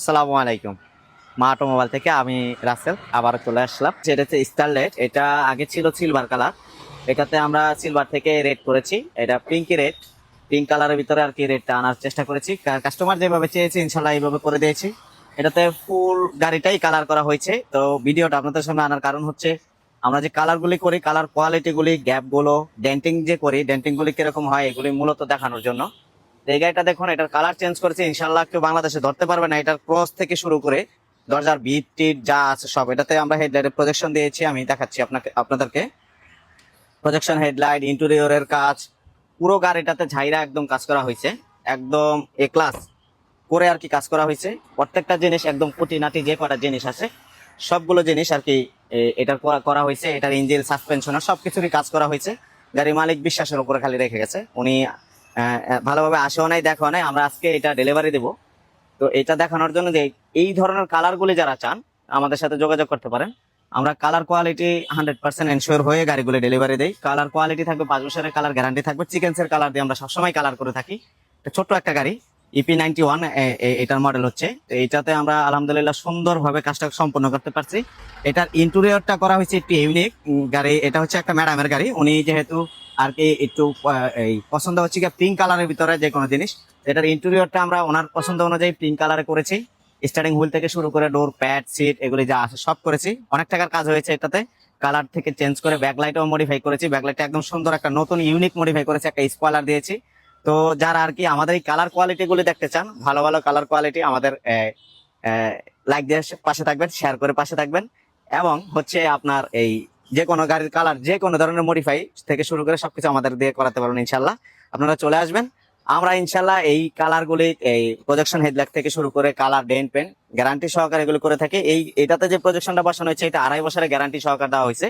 আসসালামু আলাইকুম। মা অটোমোবাইল থেকে আমি রাসেল আবার চলে আসলাম। যেটা হচ্ছে স্টারলেট এটা আগে ছিল সিলভার কালার এটাতে আমরা সিলভার থেকে রেড করেছি। এটা পিঙ্কি রেড পিঙ্ক কালারের ভিতরে আর কি রেডটা আনার চেষ্টা করেছি। কাস্টমার যেভাবে চেয়েছে, ইনশাল্লাহ এইভাবে করে দিয়েছি। এটাতে ফুল গাড়িটাই কালার করা হয়েছে। তো ভিডিওটা আপনাদের সামনে আনার কারণ হচ্ছে, আমরা যে কালারগুলি করি কালার কোয়ালিটিগুলি গ্যাপগুলো ডেন্টিং যে করি ডেন্টিং গুলি কীরকম হয়, এগুলি মূলত দেখানোর জন্য। এই গাড়িটা দেখুন, এটার কালার চেঞ্জ করেছে ইনশাল্লাহ কেউ বাংলাদেশে ধরতে পারবে না। এটার ক্রস থেকে শুরু করে দরজার বিট টিট, যা আছে সব, এটাতে আমরা হেডলাইটের প্রজেকশন দিয়েছি, আমি দেখাচ্ছি আপনাকে, আপনাদেরকে। প্রজেকশন হেডলাইট ইন্টেরিয়রের কাজ, পুরো গাড়িটাতে ঝাইরা একদম কাজ করা হয়েছে, একদম এ ক্লাস করে আর কি কাজ করা হয়েছে। প্রত্যেকটা জিনিস একদম খুঁটিনাটি যে কটা জিনিস আছে, সবগুলো জিনিস আর কি এটার করা- হয়েছে, এটার ইঞ্জিন সাসপেনশনের সবকিছুরই কাজ করা হয়েছে। গাড়ির মালিক বিশ্বাসের উপরে খালি রেখে গেছে, উনি ভালোভাবে আসেও নাই দেখো নাই। আমরা আজকে এটা ডেলিভারি দেব। তো এটা দেখানোর জন্য যে এই ধরনের কালারগুলি যারা চান, আমাদের সাথে যোগাযোগ করতে পারেন। আমরা colour quality hundred percent ensure হয়ে গাড়িগুলো ডেলিভারি দেই। কালার কোয়ালিটি থাকবে, পাঁচ বছরের কালার গ্যারান্টি থাকবে। চিকেন্সের কালার দিয়ে আমরা সবসময় কালার করে থাকি। ছোট্ট একটা গাড়ি ইপি নাইনটি ওয়ান এটার মডেল হচ্ছে। তো এইটাতে আমরা আলহামদুলিল্লাহ সুন্দরভাবে কাজটা সম্পন্ন করতে পারছি। এটার ইন্টেরিয়রটা করা হয়েছে একটু ইউনিক গাড়ি। এটা হচ্ছে একটা ম্যাডামের গাড়ি। উনি যেহেতু আর কি একটু এই পছন্দ হচ্ছে কি পিঙ্ক কালারের ভিতরে যে কোনো জিনিস। এটার ইন্টেরিয়রটা আমরা ওনার পছন্দ অনুযায়ী পিঙ্ক কালারে করেছি। স্টার্টিং হুইল থেকে শুরু করে ডোর প্যাড সিট এগুলি যা আছে সব করেছি। অনেক টাকার কাজ হয়েছে এটাতে। কালার থেকে চেঞ্জ করে ব্যাকলাইটও মডিফাই করেছি। ব্যাকলাইটটা একদম সুন্দর একটা নতুন ইউনিক মডিফাই করেছি, একটা স্পয়লার দিয়েছি। তো যারা আর কি আমাদের এই কালার কোয়ালিটিগুলি দেখতে চান, ভালো ভালো কালার কোয়ালিটি আমাদের লাইক দিয়ে পাশে থাকবেন শেয়ার করে পাশে থাকবেন। এবং হচ্ছে আপনার এই যে কোনো গাড়ির কালার যে কোনো ধরনের মডিফাই থেকে শুরু করে সবকিছু আমাদের দিয়ে করাতে পারবেন ইনশাল্লাহ আপনারা চলে আসবেন। আমরা ইনশাল্লাহ এই কালার গুলি, এই প্রজেকশন হেডলাইট থেকে শুরু করে কালার ডেন পেন গ্যারান্টি সহকারে এগুলো করে থাকে। এই, এটাতে যে প্রজেকশনটা বসানো হয়েছে, এটা আড়াই বছরের গ্যারান্টি সহকার দেওয়া হয়েছে।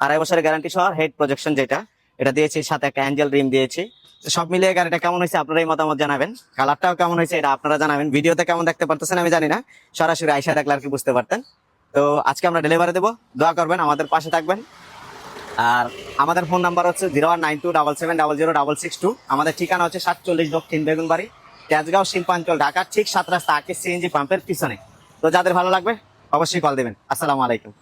আড়াই বছরের গ্যারান্টি সহ হেড প্রজেকশন যেটা, এটা দিয়েছি, সাথে একটা অ্যাঞ্জেল রিম দিয়েছি। সব মিলিয়ে গাড়িটা কেমন হয়েছে আপনারাই মতামত জানাবেন। কালারটাও কেমন হয়েছে, এটা আপনারা জানাবেন। ভিডিওতে কেমন দেখতে পারতেছেন আমি জানি না। সরাসরি আইসা দেখলে আর কি বুঝতে পারতেন। তো আজকে আমরা ডেলিভারি দেবো। দোয়া করবেন, আমাদের পাশে থাকবেন। আর আমাদের ফোন নাম্বার হচ্ছে zero one nine two double seven double zero double six two আমাদের ঠিকানা হচ্ছে সাতচল্লিশ দক্ষিণ বেগুনবাড়ি তেজগাঁও শিল্পাঞ্চল ঢাকার ঠিক সাত রাস্তা আকে সিএনজি পাম্পের পিছনে। তো যাদের ভালো লাগবে, অবশ্যই কল দেবেন। আসসালামু আলাইকুম।